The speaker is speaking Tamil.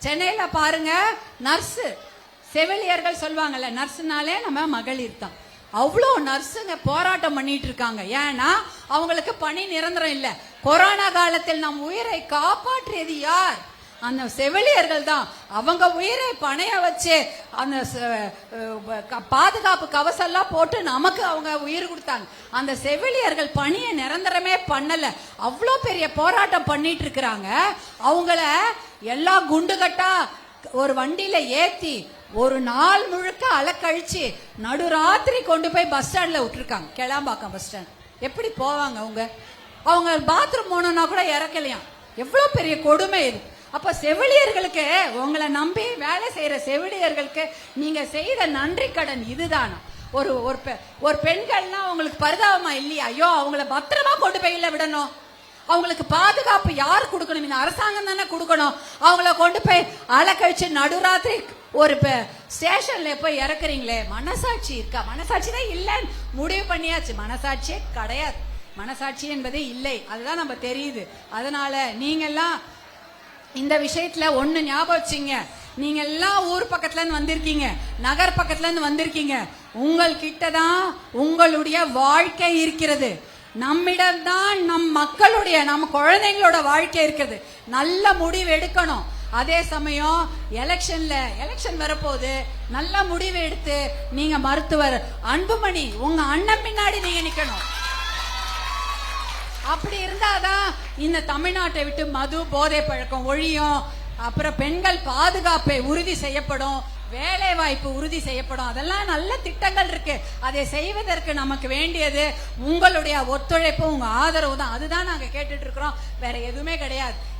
சென்னையில் பாருங்க நர்ஸு செவிலியர்கள் சொல்லுவாங்கல்ல நர்ஸுனாலே நம்ம மகளிர் தான் அவ்வளோ நர்ஸுங்க போராட்டம் பண்ணிட்டு இருக்காங்க ஏன்னா அவங்களுக்கு பணி நிரந்தரம் இல்லை. கொரோனா காலத்தில் நம் உயிரை காப்பாற்றியது யார்? அந்த செவிலியர்கள் தான். அவங்க உயிரை பணைய வச்சு அந்த க- பாதுகாப்பு கவசம்லாம் போட்டு நமக்கு அவங்க உயிர் கொடுத்தாங்க. அந்த செவிலியர்கள் பணியை நிரந்தரமே பண்ணல. அவ்வளோ பெரிய போராட்டம் பண்ணிட்டு இருக்கிறாங்க. அவங்கள எல்லா குண்டுகட்டா ஒரு வண்டியில ஏத்தி ஒரு நாள் முழுக்க அலக்கழிச்சு நடுராத்திரி கொண்டு போய் பஸ் ஸ்டாண்ட்ல விட்டுருக்காங்க. Kilambakkam bus stand. எப்படி போவாங்க அவங்க? அவங்க பாத்ரூம் போனோம்னா கூட இறக்கலையாம். எவ்வளவு பெரிய கொடுமை இது. அப்ப செவிலியர்களுக்கு உங்களை நம்பி வேலை செய்யற செவிலியர்களுக்கு நீங்க செய்த நன்றி கடன் இதுதானா? ஒரு ஒரு பெ- ஒரு பெண்கள்னா உங்களுக்கு பரிதாபமா இல்லையா? ஐயோ அவங்கள பத்திரமா கொண்டு போய் இல்ல விடணும். அவங்களுக்கு பாதுகாப்பு யார் கொடுக்கணும்? இந்த அரசாங்கம் தானே கொடுக்கணும். அவங்கள கொண்டு போய் அலக்கழிச்சு நடுராத்திரி ஒரு ஸ்டேஷன்ல போய் இறக்குறீங்களே. மனசாட்சி இருக்கா? மனசாட்சி தான் இல்லைன்னு முடிவு பண்ணியாச்சு. மனசாட்சியே கிடையாது. மனசாட்சி என்பதே இல்லை. அதுதான் நம்ம தெரியுது. அதனால நீங்க எல்லாம் இந்த விஷயத்துல ஒண்ணு ஞாபகம் வச்சுங்க. நீங்க எல்லாம் ஊர் பக்கத்துல இருந்து வந்திருக்கீங்க. நகர் பக்கத்துல இருந்து வந்திருக்கீங்க. உங்கள்கிட்ட தான் உங்களுடைய வாழ்க்கை இருக்கிறது. நம்மிடம்தான் நம் மக்களுடைய நம்ம குழந்தைங்களோட வாழ்க்கை இருக்கிறது நல்ல முடிவு எடுக்கணும். அதே சமயம் எலெக்ஷன்ல எலெக்ஷன் வரப்போகுது. நல்ல முடிவு எடுத்து நீங்க மருத்துவர் அன்புமணி உங்க அண்ணன் பின்னாடி நீங்க நிக்கணும். அப்படி இருந்தாதான் இந்த தமிழ்நாட்டை விட்டு மது போதை பழக்கம் ஒழியும். அப்புறம் பெண்கள் பாதுகாப்பை உறுதி செய்யப்படும் வேலை வாய்ப்பு உறுதி செய்யப்படும். அதெல்லாம் நல்ல திட்டங்கள் இருக்கு. அதை செய்வதற்கு நமக்கு வேண்டியது உங்களுடைய ஒத்துழைப்பு உங்க ஆதரவு தான். அதுதான் நாங்க கேட்டுட்டு இருக்கிறோம். வேற எதுவுமே கிடையாது.